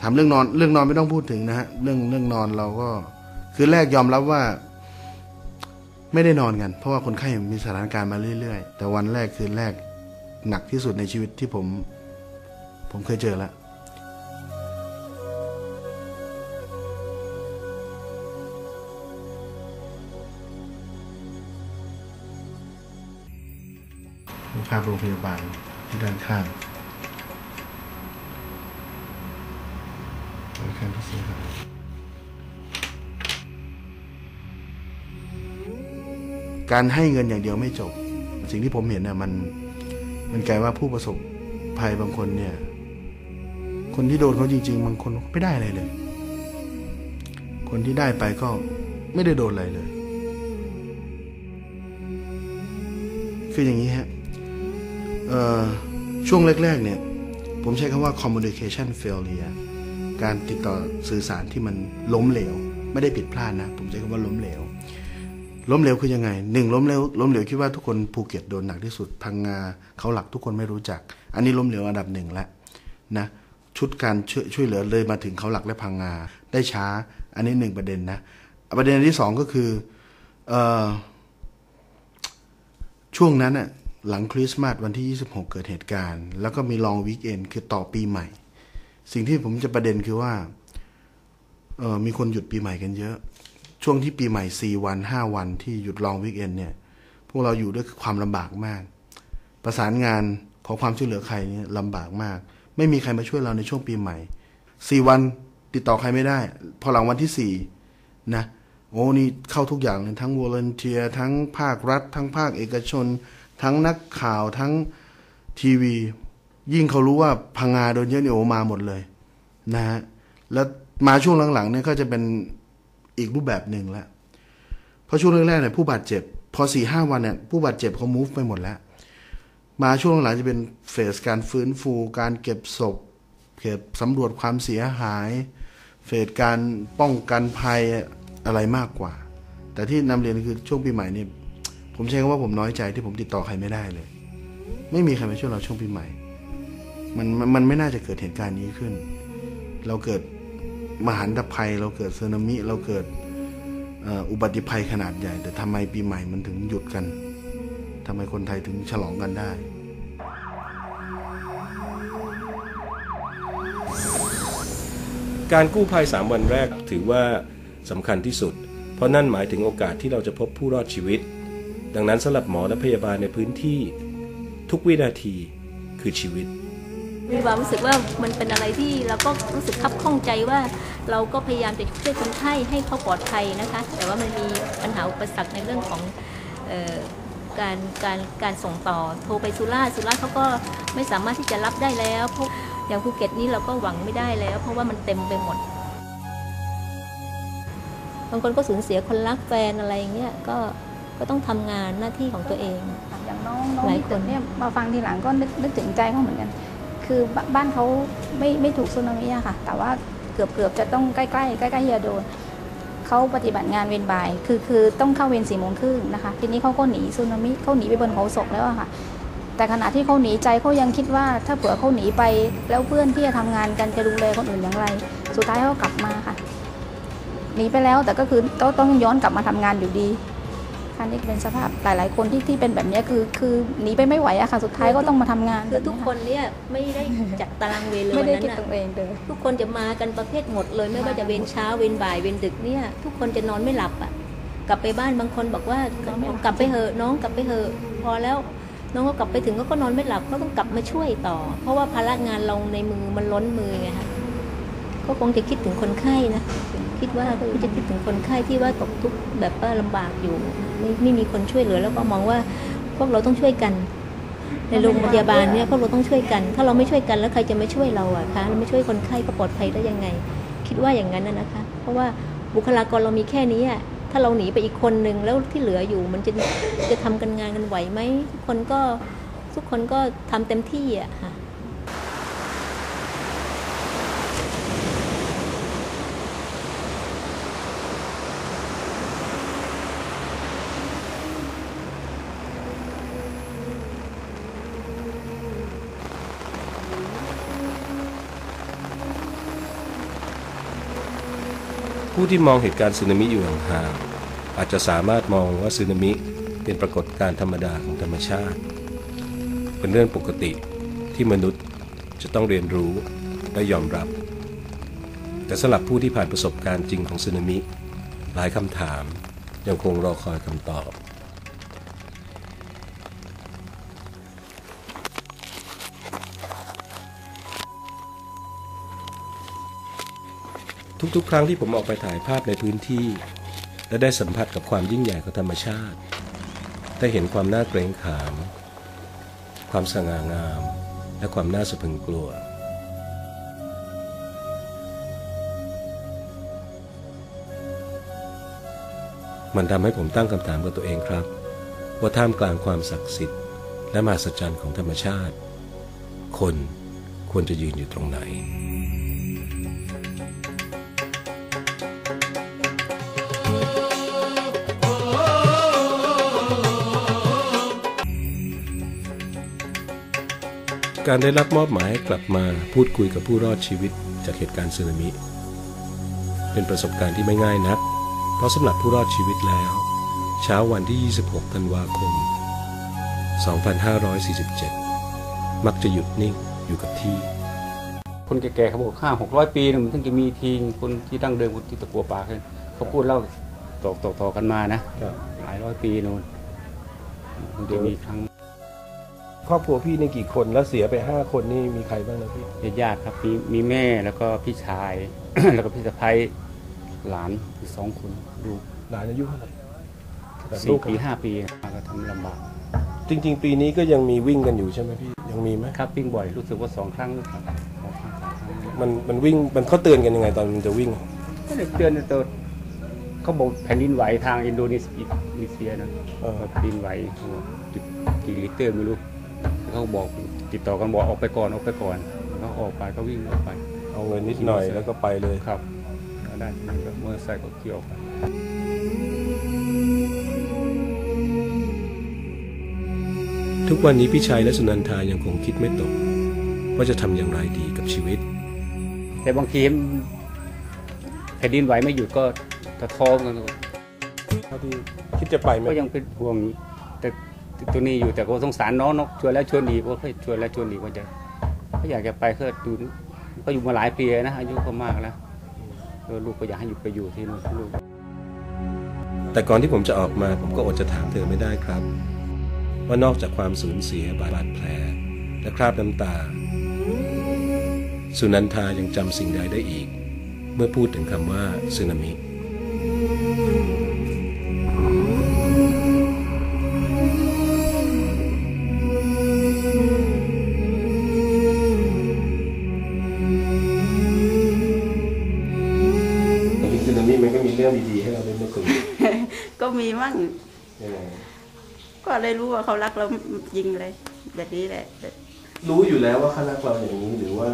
ถามเรื่องนอนเรื่องนอนไม่ต้องพูดถึงนะฮะเรื่องเรื่องนอนเราก็คือแรกยอมรับว่า ไม่ได้นอนกัน เพราะว่าคนไข้มีสถานการณ์มาเรื่อยๆ แต่วันแรกคือแรกหนักที่สุดในชีวิตที่ผม ผมเคยเจอแล้วภาพโรงพยาบาลที่ด้านข้าง การให้เงินอย่างเดียวไม่จบ สิ่งที่ผมเห็นเนี่ยมันมันกลายว่าผู้ประสบภัยบางคนเนี่ย คนที่โดนเขาจริง ๆ บางคนไม่ได้อะไรเลย คนที่ได้ไปก็ไม่ได้โดนอะไรเลย คืออย่างนี้ฮะช่วงแรก ๆ เนี่ย ผมใช้คำว่า communication failure การติดต่อสื่อสารที่มันล้มเหลว ไม่ได้ผิดพลาดนะ ผมใช้คำว่าล้มเหลว ล้มเหลวคือยังไงหนึ่งล้มเหลวล้มเหลวคิดว่าทุกคนภูเก็ตโดนหนักที่สุดพังงาเขาหลักทุกคนไม่รู้จัก อันนี้ล้มเหลวอันดับหนึ่งแล้วนะชุดการช่วยช่วยเหลือเลยมาถึงเขาหลักและพังงาได้ช้า อันนี้หนึ่งประเด็นนะประเด็นที่สองก็คือเออช่วงนั้นน่ะหลังคริสต์มาสวันที่ 26 เกิดเหตุการณ์ แล้วก็มีลองวีคเอนคือต่อปีใหม่ สิ่งที่ผมจะประเด็นคือว่าเออมีคนหยุดปีใหม่กันเยอะ ช่วงที่ปีใหม่4วัน5วันที่หยุดลองวีคเอนเนี่ย พวกเราอยู่ด้วยความลำบากมาก ประสานงานขอความช่วยเหลือใครเนี่ยลำบากมาก ไม่มีใครมาช่วยเราในช่วงปีใหม่4วันติดต่อใครไม่ได้ พอหลังวันที่4นะโอ้นี่เข้าทุกอย่างเลยทั้งวอลเนเทียทั้งภาครัฐ ทั้งภาคเอกชน ทั้งนักข่าวทั้งทีวี ยิ่งเขารู้ว่าพังงาโดนเยอะเนี่ยโอ้มาหมดเลยนะฮะแล้วมาช่วงหลังๆเนี่ยก็จะเป็น อีกรูปแบบหนึ่งแล้วเพราะช่วงแรกๆเนี่ยผู้บาดเจ็บ พอสี่ห้าวันเนี่ยผู้บาดเจ็บเขา move ไปหมดแล้ว มาช่วงหลังจะเป็นเฟสการฟื้นฟู การเก็บศพเก็บสำรวจความเสียหาย เฟสการป้องกันภัยอะไรมากกว่า แต่ที่นำเรียนคือช่วงปีใหม่นี่ผมใช้คำว่าผมน้อยใจที่ผมติดต่อใครไม่ได้เลย ไม่มีใครมาช่วยเราช่วงปีใหม่ มันมันไม่น่าจะเกิดเหตุการณ์นี้ขึ้น เราเกิด มหันตภัยเราเกิดสึนามิเราเกิดอุบัติภัยขนาดใหญ่ แต่ทำไมปีใหม่มันถึงหยุดกันทำไมคนไทยถึงฉลองกันได้ การกู้ภัย 3 วันแรกถือว่าสำคัญที่สุด เพราะนั่นหมายถึงโอกาสที่เราจะพบผู้รอดชีวิต ดังนั้นสำหรับหมอและพยาบาลในพื้นที่ ทุกวินาทีคือชีวิต มีความรู้สึกว่ามันเป็นอะไรที่เราก็รู้สึกคับข้องใจว่า เราก็พยายามจะช่วยคนไข้ให้เขาปลอดภัยนะคะ แต่ว่ามันมีปัญหาอุปสรรคในเรื่องของเออการการการส่งต่อโทรไปสุราษฎร์สุราษฎร์เขาก็ไม่สามารถที่จะรับได้แล้วเพราะอย่างภูเก็ตนี่เราก็หวังไม่ได้แล้ว เพราะว่ามันเต็มไปหมดบางคนก็สูญเสียคนรักแฟนอะไรอย่างเงี้ยก็ก็ต้องทำงานหน้าที่ของตัวเองอย่างน้องน้องหลายที่คนเกิดเนี่ยมาฟังทีหลังก็นึกนึกถึงใจเขาเหมือนกัน คือบ้านเขาไม่ไม่ถูกสึนามิอะค่ะ แต่ว่าเกือบเกือบจะต้องใกล้ใกล้ใกล้ใกล้ๆจะโดนเขาปฏิบัติงานเวรบ่าย คือคือต้องเข้าเวรสี่โมงครึ่งนะคะ ทีนี้เขาก็หนีสึนามิเขาหนีไปบนเขาศกแล้วอะค่ะ แต่ขณะที่เขาหนีใจเขายังคิดว่าถ้าเผื่อเขาหนีไปแล้วเพื่อนที่จะทำงานกันจะดูแลคนอื่นอย่างไร สุดท้ายเขากลับมาค่ะหนีไปแล้วแต่ก็คือต้องต้องย้อนกลับมาทำงานอยู่ดี ค่ะนี่เป็นสภาพหลาย ๆ คนที่ที่เป็นแบบเนี้ยคือ คือหนีไปไม่ไหวอะค่ะสุดท้ายก็ต้องมาทำงานคือทุกคนเนี่ยไม่ได้จัดตารางเวรเลยไม่วันได้นั้นคิดน่ะตัวเองเลยทุกคนจะมากันประเภทหมดเลย ไม่ว่าจะเวรเช้าเวรบ่ายเวรดึกเนี่ยทุกคนจะนอนไม่หลับอะกลับไปบ้านบางคนบอกว่ากลับไปเหอะน้องกลับไปเหอะพอแล้วน้องก็กลับไปถึงก็นอนไม่หลับก็ต้องกลับมาช่วยต่อ เพราะว่าภาระงานเราในมือมันล้นมือไงคะก็คงจะคิดถึงคนไข้นะ คิดว่าก็จะคิดถึงคนไข้ที่ว่าตกทุกข์แบบว่าลำบากอยู่ไม่ไม่มีคนช่วยเหลือ แล้วก็มองว่าพวกเราต้องช่วยกัน ในโรงพยาบาลเนี่ยพวกเราต้องช่วยกัน ถ้าเราไม่ช่วยกันแล้วใครจะไม่ช่วยเราอะคะเราไม่ช่วยคนไข้ก็ปลอดภัยได้ยังไง คิดว่าอย่างนั้นนะนะคะ เพราะว่าบุคลากรเรามีแค่นี้อะถ้าเราหนีไปอีกคนหนึ่งแล้วที่เหลืออยู่มันจะจะทำกันงานกันไหวไหมทุกคนก็ทุกคนก็ทำเต็มที่อะค่ะ ผู้ที่มองเหตุการณ์สึนามิอยู่ห่างๆอาจจะสามารถมองว่าสึนามิเป็นปรากฏการณ์ธรรมดาของธรรมชาติ เป็นเรื่องปกติที่มนุษย์จะต้องเรียนรู้และยอมรับ แต่สำหรับผู้ที่ผ่านประสบการณ์จริงของสึนามิ หลายคำถามยังคงรอคอยคำตอบ ทุกๆ ครั้งที่ผมออกไปถ่ายภาพในพื้นที่ และได้สัมผัสกับความยิ่งใหญ่ของธรรมชาติ ได้เห็นความน่าเกรงขาม ความสง่างาม และความน่าสะพรึงกลัว มันทำให้ผมตั้งคำถามกับตัวเองครับ ว่าท่ามกลางความศักดิ์สิทธิ์ และมหัศจรรย์ของธรรมชาติ คนควรจะยืนอยู่ตรงไหน การได้รับมอบหมายให้กลับมาพูดคุยกับผู้รอดชีวิตจากเหตุการณ์สึนามิ เป็นประสบการณ์ที่ไม่ง่ายนัก เพราะสำหรับผู้รอดชีวิตแล้ว เช้าวันที่ 26 ธันวาคม 2547 มักจะหยุดนิ่งอยู่กับที่ คนแก่ๆเขาบอกห้าหกร้อยปีเนี่ยมันถึงจะมีทีงคนที่ดั้งเดิมคนที่ตะกัวป่าขึ้นเขาพูดเล่าต่อต่อต่อกันมานะหลายร้อยปีนู่นมันจะมีครั้ง ครอบครัวพี่นี่กี่คนแล้วเสียไป 5 คนนี่มีใครบ้างนะพี่ญาติๆครับมีมีแม่แล้วก็พี่ชาย แล้วก็พี่สะพ้ายหลานอีกสองคนลูกหลานอายุเท่าไหร่แบบสี่ลูกปีห้าปีมาก็ทำลำบาก จริง ๆ ปีนี้ก็ยังมีวิ่งกันอยู่ใช่ไหมพี่ยังมีไหมครับวิ่งบ่อยรู้สึกว่าสองครั้งหรือเปล่าสองครั้งสามครั้งมันมันวิ่งมันเขาเตือนกันยังไงตอนมันจะวิ่งก็เลยเตือนตัวเขาบอกแผ่นดินไหวทางอินโดนีเซียนะเออแผ่นดินไหวจุดกี่ลิตรไม่รู้ เขาบอกติดต่อกันบอกออกไปก่อนออกไปก่อนเขาออกไปก็วิ่งออกไป เอาเงินนิดหน่อยแล้วก็ไปเลยครับแล้วด้านนี้ก็มอเตอร์ไซค์ก็ขี่ออกไปทุกวันนี้พี่ชายและสุนันทายังคงคิดไม่ตก ว่าจะทำอย่างไรดีกับชีวิต แต่บางทีแผ่นดินไหวไม่หยุดก็ตะท้อกันเท่าที่คิดจะไปไหมก็ยังเป็นห่วงแตัวนี้อยู่แต่ก็สงสารน้องนกชวนแล้วชวนอีกว่าเคยชวนแล้วชวนอีกว่าจะก็อยากจะไปก็ดูก็อยู่มาหลายปีนะอายุก็มากแล้วลูกก็อยากให้อยู่ไปอยู่ที่นู่นลูกแต่ก่อนที่ผมจะออกมาผมก็อดจะถามเธอไม่ได้ครับ ว่านอกจากความสูญเสียบาดแผล และคราบน้ำตา สุนันทายังจำสิ่งใดได้อีก เมื่อพูดถึงคำว่าสึนามิ เลยรู้ว่าเขารักเรายิงเลยแบบนี้แหละ รู้อยู่แล้วว่าเขารักเราอย่างนี้หรือว่า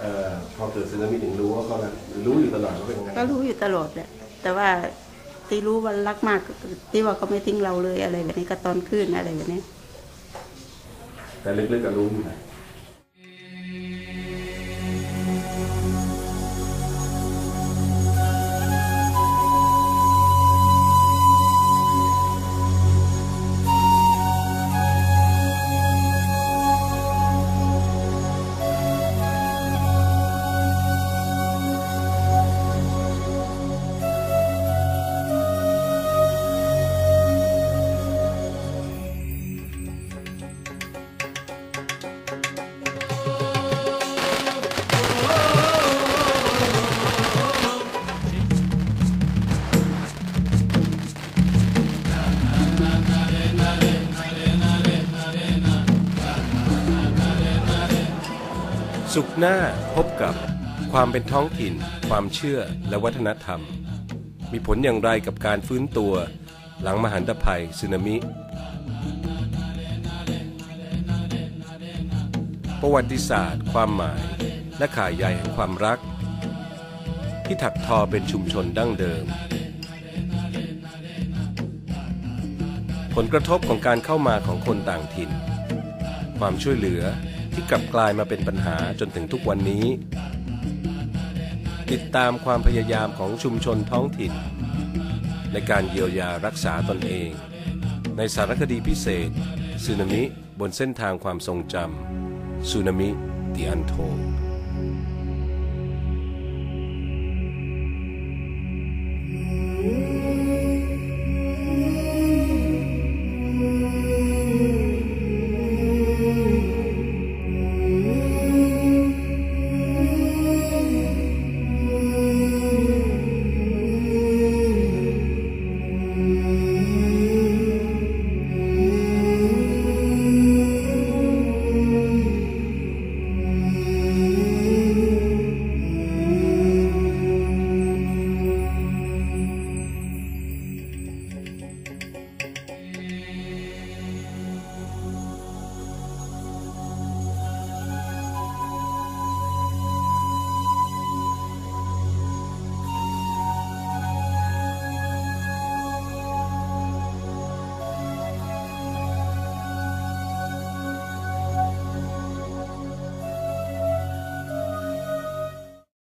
เอ่อพอเกิดสึนามิถึงรู้ว่าเขารักหรือรู้อยู่ตลอดว่าเป็นยังไงก็รู้อยู่ตลอดแหละแต่ว่าที่รู้ว่ารักมากก็คือที่ว่าเขาไม่ทิ้งเราเลยอะไรแบบนี้ก็ตอนขึ้นอะไรแบบนี้ แต่ลึกๆก็รู้อยู่นะ สุขหน้าพบกับความเป็นท้องถิ่น ความเชื่อและวัฒนธรรม มีผลอย่างไรกับการฟื้นตัวหลังมหันตภัยสึนามิ ประวัติศาสตร์ ความหมาย และข่ายใยแห่งความรัก ที่ถักทอเป็นชุมชนดั้งเดิม ผลกระทบของการเข้ามาของคนต่างถิ่น ความช่วยเหลือ ที่กลับกลายมาเป็นปัญหาจนถึงทุกวันนี้ ติดตามความพยายามของชุมชนท้องถิ่น ในการเยียวยารักษาตนเอง ในสารคดีพิเศษสึนามิบนเส้นทางความทรงจำสึนามิ The Untold